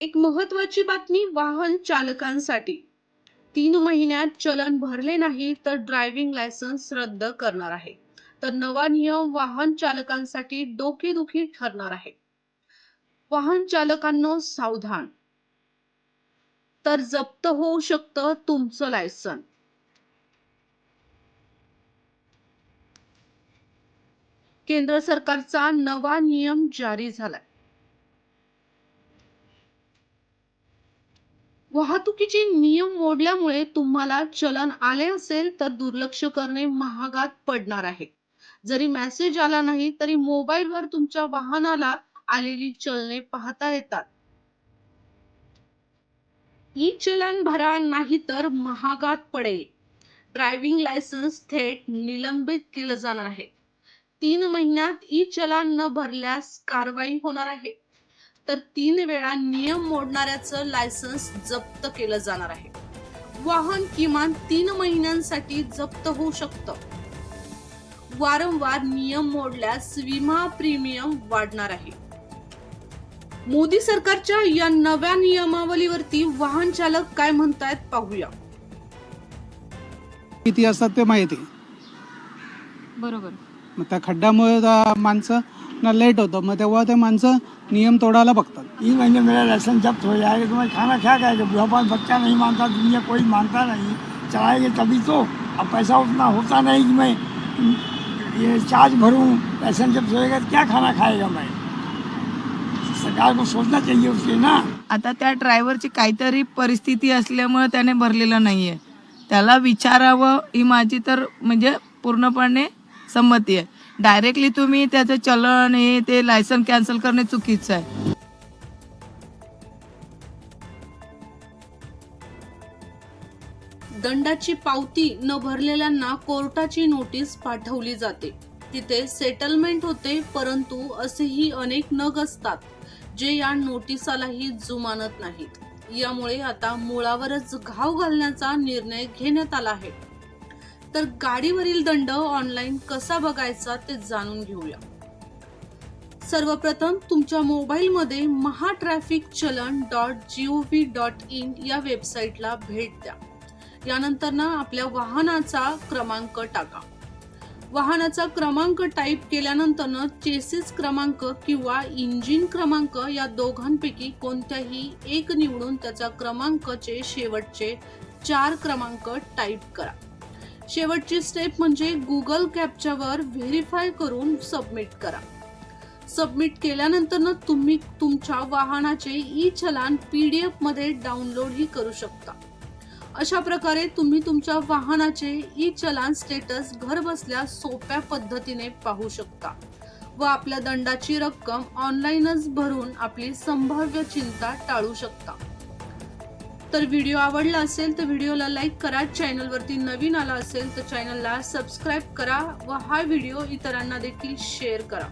एक महत्वाची बातमी वाहन चालकांसाठी. तीन महिन्यात चलन भरले नाही तर ड्रायव्हिंग लायसन्स रद्द करणार आहे. तर नवा नियम वाहन चालकांसाठी डोकेदुखी ठरणार आहे. वाहन चालकांनो सावधान. तर जप्त होऊ शकतं तुमचं लायसन. केंद्र सरकारचा नवा नियम जारी झालाय. वाहतुकीचे नियम मोडल्यामुळे तुम्हाला चलन आले असेल तर दुर्लक्ष करणे महागात पडणार आहे. जरी मेसेज आला नाही तरी मोबाईलवर तुमच्या वाहनाला आलेली चलने पाहता येतात. ई चलन भरा नाही तर महागात पडेल. ड्रायव्हिंग लायसन्स थेट निलंबित केलं जाणार आहे. तीन महिन्यात ई चलान न भरल्यास कारवाई होणार आहे. तर तीन वेळा नियम मोडणाऱ्याचं लायसन्स जप्त केलं जाणार आहे. वाहन किमान तीन महिन्यांसाठी जप्त होऊ शकतं. वारंवार नियम मोडल्यास विमा प्रीमियम वाढणार आहे. मोदी सरकारच्या या नव्या नियमावलीवरती वाहन चालक काय म्हणतायत पाहूया. किती असतात ते माहिती? बरोबर. मग त्या खड्ड्यामुळे माणसं ना लेट होतं. मग तेव्हा ते माणसं नियम तोडायला बघतात. तीन महीने मेरा लाइसेंस जब्त हो जाएगा. तो मैं खाना क्या खाएगा बुढ़ापा बच्चा नहीं मानता दुनिया कोई मानता नहीं। चलाएंगे तभी तो अब पैसा उतना होता नहीं कि मैं ये चार्ज भरूं लाइसेंस जब्त होएगा तो क्या खाना खाएगा मैं? सरकार को सोचना चाहिए उसके ना? आता त्या ड्रायव्हरची काहीतरी परिस्थिती असल्यामुळे त्याने भरलेलं नाहीये. त्याला विचारावं ही माझी तर म्हणजे पूर्णपणे संमती आहे. डायरेक्टली तुम्ही त्याचं चलन हे ते लायसन कॅन्सल करणे चुकीचं आहे. दंडाची पावती न भरलेल्यांना कोर्टाची नोटीस पाठवली जाते. तिथे सेटलमेंट होते परंतु असेही अनेक नग असतात जे या नोटिसालाही जुमानत नाहीत. यामुळे आता मुळावरच घाव घालण्याचा निर्णय घेण्यात आला आहे. तर गाडीवरील दंड ऑनलाईन कसा बघायचा ते जाणून घेऊया. सर्वप्रथम तुमच्या मोबाईलमध्ये Maha traffic challan dot G O V dot in या वेबसाईटला भेट द्या. यानंतर ना आपल्या वाहनाचा क्रमांक टाका. वाहनाचा क्रमांक टाईप केल्यानंतर चेसिस क्रमांक किंवा इंजिन क्रमांक या दोघांपैकी कोणत्याही एक निवडून त्याचा क्रमांकचे शेवटचे चार क्रमांक टाईप करा. शेवटची स्टेप म्हणजे गुगल कॅपच्यावर व्हेरीफाय करून सबमिट करा. सबमिट केल्यानंतर तुम्ही तुमच्या वाहनाचे ई चलान पी डी एफमध्ये डाउनलोडही करू शकता. अशा प्रकारे तुम्ही तुमच्या वाहनाचे ई चलान स्टेटस घर बसल्या सोप्या पद्धतीने पाहू शकता व आपल्या दंडाची रक्कम ऑनलाईनच भरून आपली संभाव्य चिंता टाळू शकता. तर व्हिडिओ आवडला असेल तर व्हिडिओला लाईक करा चॅनलवरती नवीन आला असेल तर चॅनलला सबस्क्राईब करा व हा व्हिडिओ इतरांना देखील शेअर करा.